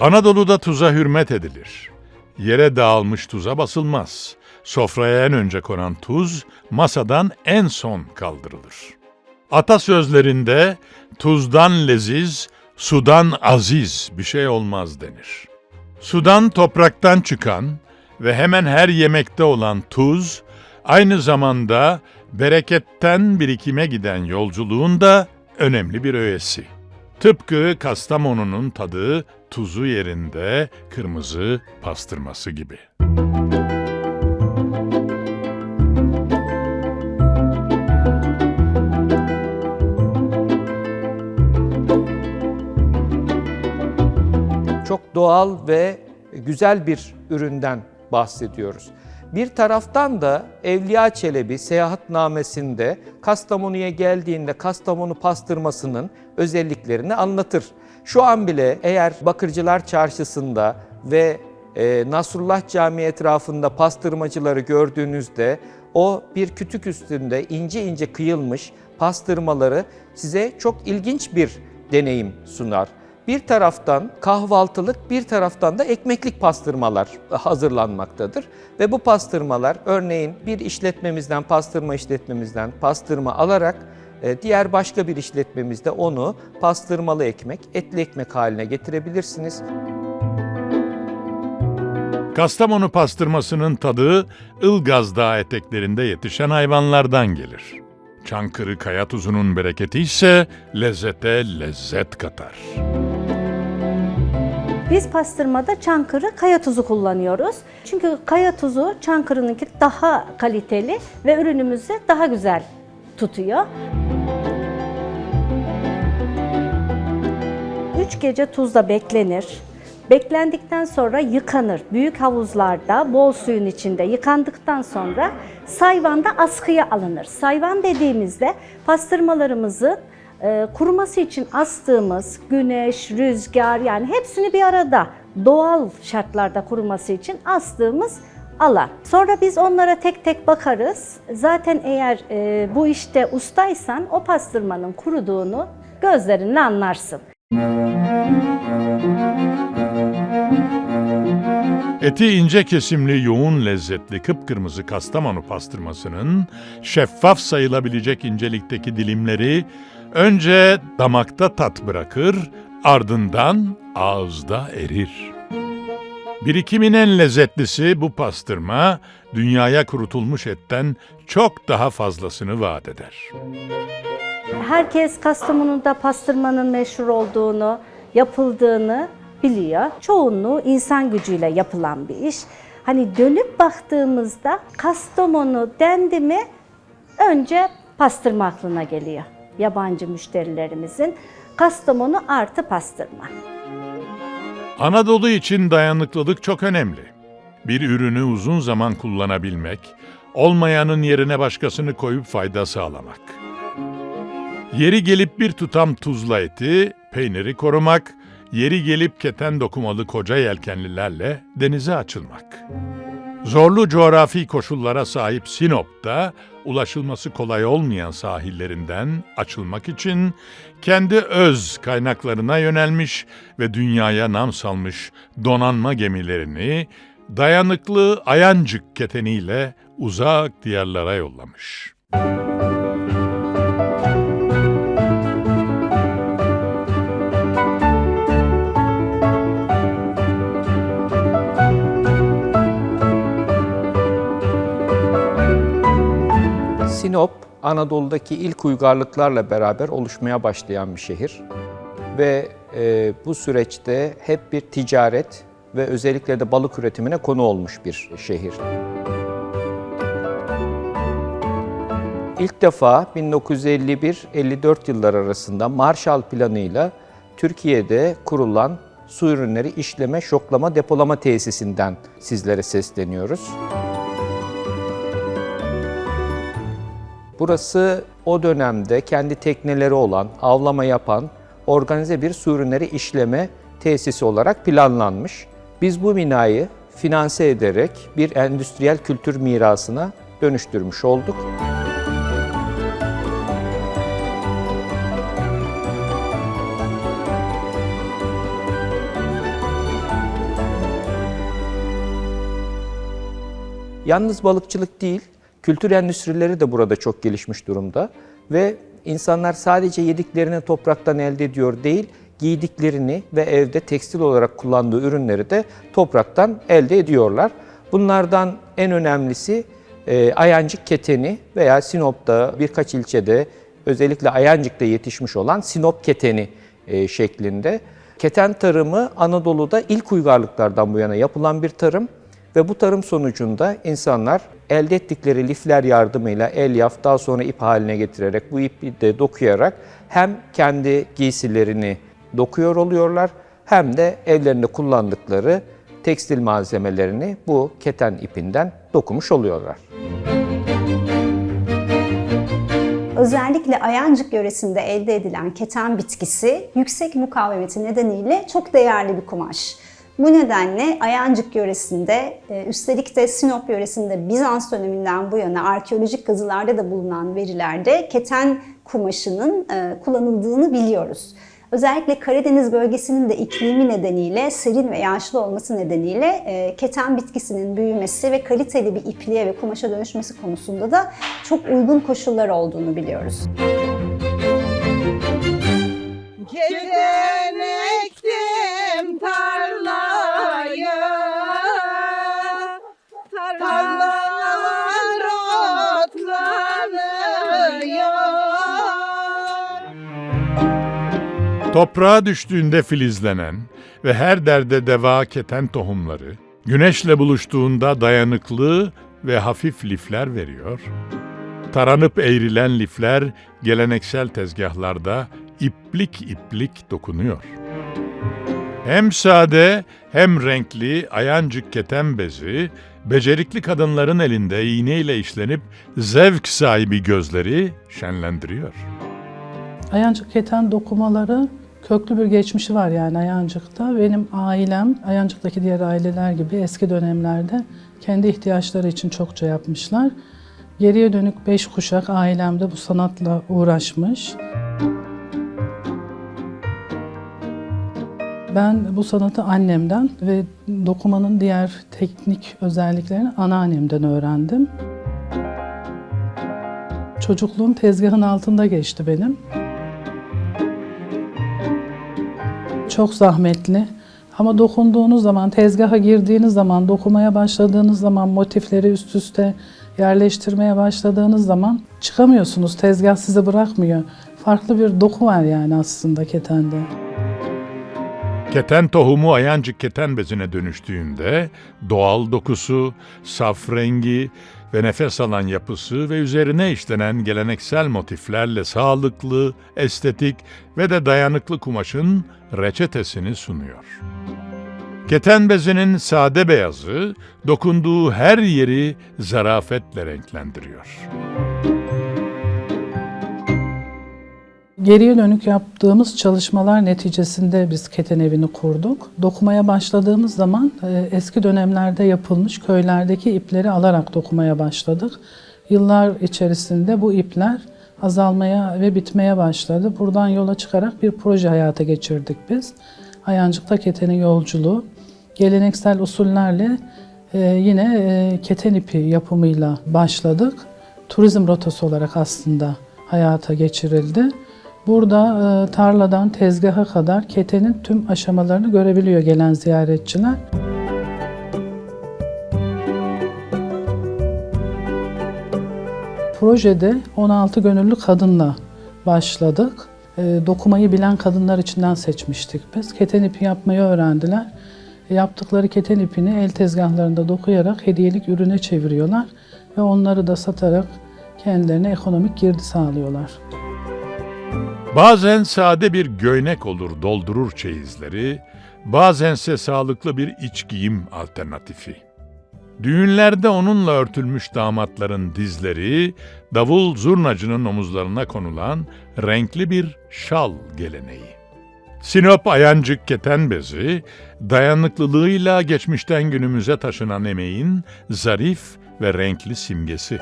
Anadolu'da tuza hürmet edilir. Yere dağılmış tuza basılmaz. Sofraya en önce konan tuz masadan en son kaldırılır. Atasözlerinde tuzdan leziz, sudan aziz bir şey olmaz denir. Sudan topraktan çıkan ve hemen her yemekte olan tuz, aynı zamanda bereketten birikime giden yolculuğun da önemli bir öğesi. Tıpkı Kastamonu'nun tadı tuzu yerinde kırmızı pastırması gibi. çok doğal ve güzel bir üründen bahsediyoruz. Bir taraftan da Evliya Çelebi seyahatnamesinde Kastamonu'ya geldiğinde Kastamonu pastırmasının özelliklerini anlatır. Şu an bile eğer Bakırcılar Çarşısı'nda ve e, Nasrullah Camii etrafında pastırmacıları gördüğünüzde o bir kütük üstünde ince ince kıyılmış pastırmaları size çok ilginç bir deneyim sunar. Bir taraftan kahvaltılık, bir taraftan da ekmeklik pastırmalar hazırlanmaktadır. Ve bu pastırmalar örneğin bir işletmemizden, pastırma işletmemizden pastırma alarak e, diğer başka bir işletmemizde onu pastırmalı ekmek, etli ekmek haline getirebilirsiniz. Kastamonu pastırmasının tadı Ilgaz Dağı eteklerinde yetişen hayvanlardan gelir. Çankırı kaya tuzunun bereketi ise lezzete lezzet katar. Biz pastırmada Çankırı kaya tuzu kullanıyoruz. Çünkü kaya tuzu Çankırı'nınki daha kaliteli ve ürünümüzü daha güzel tutuyor. Üç gece tuzda beklenir. Beklendikten sonra yıkanır. Büyük havuzlarda bol suyun içinde yıkandıktan sonra sayvanda askıya alınır. Sayvan dediğimizde pastırmalarımızın e, kuruması için astığımız güneş, rüzgar yani hepsini bir arada doğal şartlarda kuruması için astığımız alan. Sonra biz onlara tek tek bakarız. Zaten eğer e, bu işte ustaysan o pastırmanın kuruduğunu gözlerinle anlarsın. Eti ince kesimli, yoğun lezzetli kıpkırmızı Kastamonu pastırmasının şeffaf sayılabilecek incelikteki dilimleri önce damakta tat bırakır, ardından ağızda erir. Birikimin en lezzetlisi bu pastırma, dünyaya kurutulmuş etten çok daha fazlasını vaat eder. Herkes Kastamonu'da pastırmanın meşhur olduğunu, yapıldığını biliyor. Çoğunluğu insan gücüyle yapılan bir iş. Hani dönüp baktığımızda Kastamonu dendi mi önce pastırma aklına geliyor. Yabancı müşterilerimizin Kastamonu artı pastırma. Anadolu için dayanıklılık çok önemli. Bir ürünü uzun zaman kullanabilmek, olmayanın yerine başkasını koyup fayda sağlamak. Yeri gelip bir tutam tuzla eti, peyniri korumak, yeri gelip keten dokumalı koca yelkenlilerle denize açılmak. Zorlu coğrafi koşullara sahip Sinop'ta ulaşılması kolay olmayan sahillerinden açılmak için kendi öz kaynaklarına yönelmiş ve dünyaya nam salmış donanma gemilerini dayanıklı Ayancık keteniyle uzak diyarlara yollamış. Sinop, Anadolu'daki ilk uygarlıklarla beraber oluşmaya başlayan bir şehir. Ve e, bu süreçte hep bir ticaret ve özellikle de balık üretimine konu olmuş bir şehir. İlk defa 1951-54 yıllar arasında Marshall Planı'yla Türkiye'de kurulan su ürünleri işleme, şoklama, depolama tesisinden sizlere sesleniyoruz. Burası o dönemde kendi tekneleri olan, avlama yapan, organize bir su ürünleri işleme tesisi olarak planlanmış. Biz bu binayı finanse ederek bir endüstriyel kültür mirasına dönüştürmüş olduk. Yalnız balıkçılık değil, kültür endüstrileri de burada çok gelişmiş durumda ve insanlar sadece yediklerini topraktan elde ediyor değil, giydiklerini ve evde tekstil olarak kullandığı ürünleri de topraktan elde ediyorlar. Bunlardan en önemlisi e, Ayancık keteni veya Sinop'ta birkaç ilçede özellikle Ayancık'ta yetişmiş olan Sinop keteni e, şeklinde. Keten tarımı Anadolu'da ilk uygarlıklardan bu yana yapılan bir tarım ve bu tarım sonucunda insanlar elde ettikleri lifler yardımıyla elyaf daha sonra ip haline getirerek bu ipi de dokuyarak hem kendi giysilerini dokuyor oluyorlar hem de evlerinde kullandıkları tekstil malzemelerini bu keten ipinden dokumuş oluyorlar. Özellikle Ayancık yöresinde elde edilen keten bitkisi yüksek mukavemeti nedeniyle çok değerli bir kumaş. Bu nedenle Ayancık yöresinde, e, üstelik de Sinop yöresinde Bizans döneminden bu yana arkeolojik kazılarda da bulunan verilerde keten kumaşının e, kullanıldığını biliyoruz. Özellikle Karadeniz bölgesinin de iklimi nedeniyle, serin ve yağışlı olması nedeniyle e, keten bitkisinin büyümesi ve kaliteli bir ipliğe ve kumaşa dönüşmesi konusunda da çok uygun koşullar olduğunu biliyoruz. Keten Toprağa düştüğünde filizlenen ve her derde deva keten tohumları, güneşle buluştuğunda dayanıklı ve hafif lifler veriyor. Taranıp eğrilen lifler geleneksel tezgahlarda iplik iplik dokunuyor. Hem sade hem renkli ayancık keten bezi, becerikli kadınların elinde iğneyle işlenip zevk sahibi gözleri şenlendiriyor. Ayancık keten dokumaları köklü bir geçmişi var yani Ayancık'ta. Benim ailem Ayancık'taki diğer aileler gibi eski dönemlerde kendi ihtiyaçları için çokça yapmışlar. Geriye dönük beş kuşak ailemde bu sanatla uğraşmış. Ben bu sanatı annemden ve dokumanın diğer teknik özelliklerini anneannemden öğrendim. Çocukluğum tezgahın altında geçti benim. Çok zahmetli. Ama dokunduğunuz zaman, tezgaha girdiğiniz zaman, dokumaya başladığınız zaman, motifleri üst üste yerleştirmeye başladığınız zaman çıkamıyorsunuz. Tezgah sizi bırakmıyor. Farklı bir doku var yani aslında ketende. Keten tohumu ayancık keten bezine dönüştüğünde doğal dokusu, saf rengi ve nefes alan yapısı ve üzerine işlenen geleneksel motiflerle sağlıklı, estetik ve de dayanıklı kumaşın reçetesini sunuyor. Keten bezinin sade beyazı dokunduğu her yeri zarafetle renklendiriyor. Geriye dönük yaptığımız çalışmalar neticesinde biz keten evini kurduk. Dokumaya başladığımız zaman e, eski dönemlerde yapılmış köylerdeki ipleri alarak dokumaya başladık. Yıllar içerisinde bu ipler azalmaya ve bitmeye başladı. Buradan yola çıkarak bir proje hayata geçirdik biz. Ayancık'ta ketenin yolculuğu. Geleneksel usullerle e, yine e, keten ipi yapımıyla başladık. Turizm rotası olarak aslında hayata geçirildi. Burada e, tarladan tezgaha kadar ketenin tüm aşamalarını görebiliyor gelen ziyaretçiler. Projede 16 gönüllü kadınla başladık. E, dokumayı bilen kadınlar içinden seçmiştik biz. Keten ipi yapmayı öğrendiler. Yaptıkları keten ipini el tezgahlarında dokuyarak hediyelik ürüne çeviriyorlar ve onları da satarak kendilerine ekonomik girdi sağlıyorlar. Bazen sade bir göynek olur doldurur çeyizleri, bazense sağlıklı bir iç giyim alternatifi. Düğünlerde onunla örtülmüş damatların dizleri, davul zurnacının omuzlarına konulan renkli bir şal geleneği. Sinop Ayancık keten bezi, dayanıklılığıyla geçmişten günümüze taşınan emeğin zarif ve renkli simgesi.